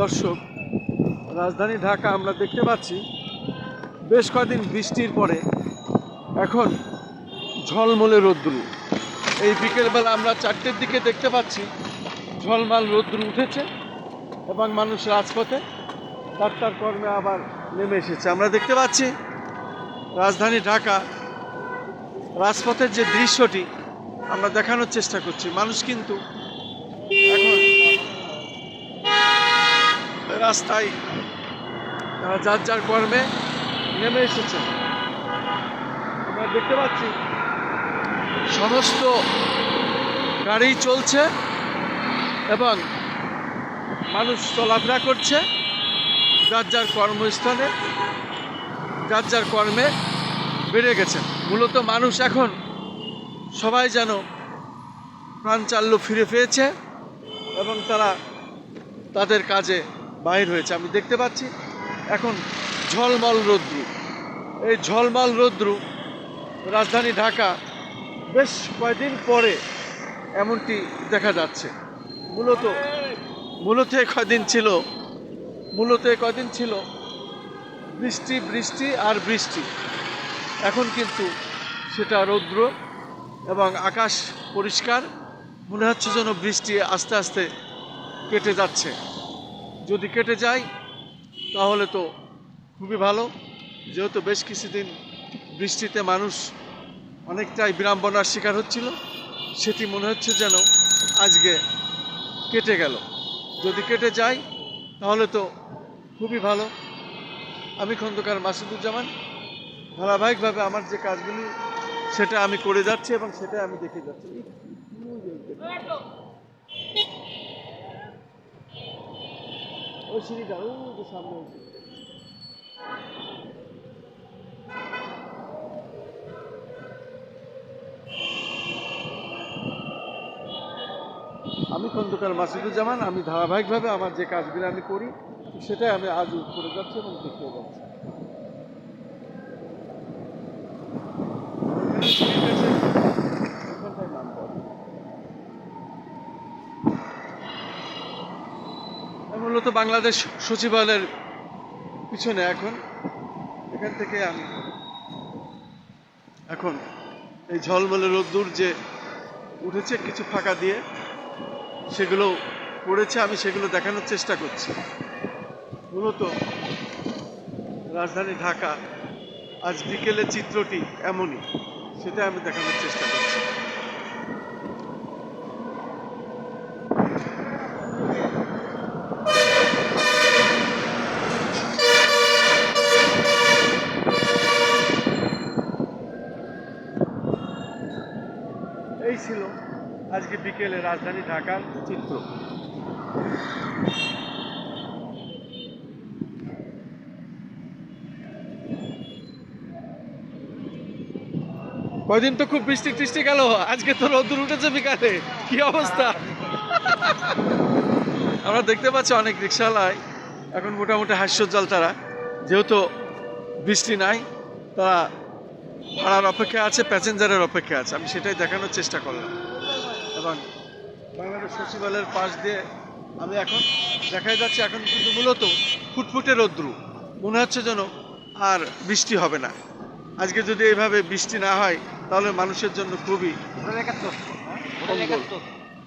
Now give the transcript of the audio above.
দর্শক, রাজধানী ঢাকা আমরা দেখতে পাচ্ছি, বেশ কয়েকদিন বৃষ্টির পরে এখন ঝলমলে রোদ্দুর এই বিকেলবেলা আমরা চারটের দিকে দেখতে পাচ্ছি, ঝলমাল রোদ্দুর উঠেছে এবং মানুষ রাজপথে তার কর্মে আবার নেমে এসেছে। আমরা দেখতে পাচ্ছি, রাজধানী ঢাকা রাজপথের যে দৃশ্যটি আমরা দেখানোর চেষ্টা করছি। মানুষ কিন্তু এখন রাস্তায় তারা যার যার কর্মে নেমে এসেছে। আমরা দেখতে পাচ্ছি, সমস্ত গাড়ি চলছে এবং মানুষ চলাফেরা করছে যার যার কর্মস্থানে, যার যার কর্মে বেড়ে গেছে। মূলত মানুষ এখন সবাই যেন প্রাণচাল্য ফিরে পেয়েছে এবং তারা তাদের কাজে বাহির হয়েছে। আমি দেখতে পাচ্ছি এখন ঝলমল রৌদ্রু। এই ঝলমল রৌদ্রু রাজধানী ঢাকা বেশ কয়েকদিন পরে এমনটি দেখা যাচ্ছে। মূলত মূলত এ কয়দিন ছিল, মূলত এ কয়দিন ছিল বৃষ্টি বৃষ্টি আর বৃষ্টি। এখন কিন্তু সেটা রৌদ্র এবং আকাশ পরিষ্কার। মনে হচ্ছে যেন বৃষ্টি আস্তে আস্তে কেটে যাচ্ছে। যদি কেটে যায়, তাহলে তো খুবই ভালো। যেহেতু বেশ কিছুদিন বৃষ্টিতে মানুষ অনেকটাই বিড়ম্বনার শিকার হচ্ছিল, সেটি মনে হচ্ছে যেন আজকে কেটে গেল। যদি কেটে যায়, তাহলে তো খুবই ভালো। আমি খন্দকার মাসুদুজ্জামান, ধারাবাহিকভাবে আমার যে কাজগুলি, সেটা আমি করে যাচ্ছি এবং সেটা আমি দেখে যাচ্ছি। ওই সিঁড়িটা ওই যে সামনে ওই। আমি খন্দকার মাসুদুজ্জামান, আমি ধারাবাহিকভাবে আমার যে কাজগুলো আমি করি, সেটাই আমি আজ করে যাচ্ছি এবং দেখিয়ে যাচ্ছি বলে। আমি মূলত বাংলাদেশ সচিবালয়ের পিছনে এখন। এখান থেকে আমি এখন এই ঝলমলে রোদ্দুর যে উঠেছে কিছু ফাঁকা দিয়ে, সেগুলো পড়েছে, আমি সেগুলো দেখানোর চেষ্টা করছি। মূলত রাজধানী ঢাকা, আজ বিকেলের চিত্রটি এমনই, সেটা আমি দেখানোর চেষ্টা করছি। ছিল। আজকে বিকেলে রাজধানী ঢাকার চিত্র। কয়দিন তো খুব বৃষ্টি টিষ্টি গেল, আজকে তো রোদ্দুর উঠেছে বিকালে। কি অবস্থা? আমরা দেখতে পাচ্ছি অনেক রিক্সাওয়ালাই এখন মোটামুটি হাস্যজ্জ্বল তারা। যেহেতু বৃষ্টি নাই, তারা ভাড়ার অপেক্ষা আছে প্যাসেঞ্জারের অপেক্ষা আছে। আমি সেটাই দেখানোর চেষ্টা করলাম। এবং বাংলাদেশ সচিবালয়ের পাশ দিয়ে আমি এখন দেখাই যাচ্ছে এখন কিন্তু মূলত ফুটফুটে রৌদ্রু। মনে হচ্ছে যেন আর বৃষ্টি হবে না। আজকে যদি এইভাবে বৃষ্টি না হয় তাহলে মানুষের জন্য খুবই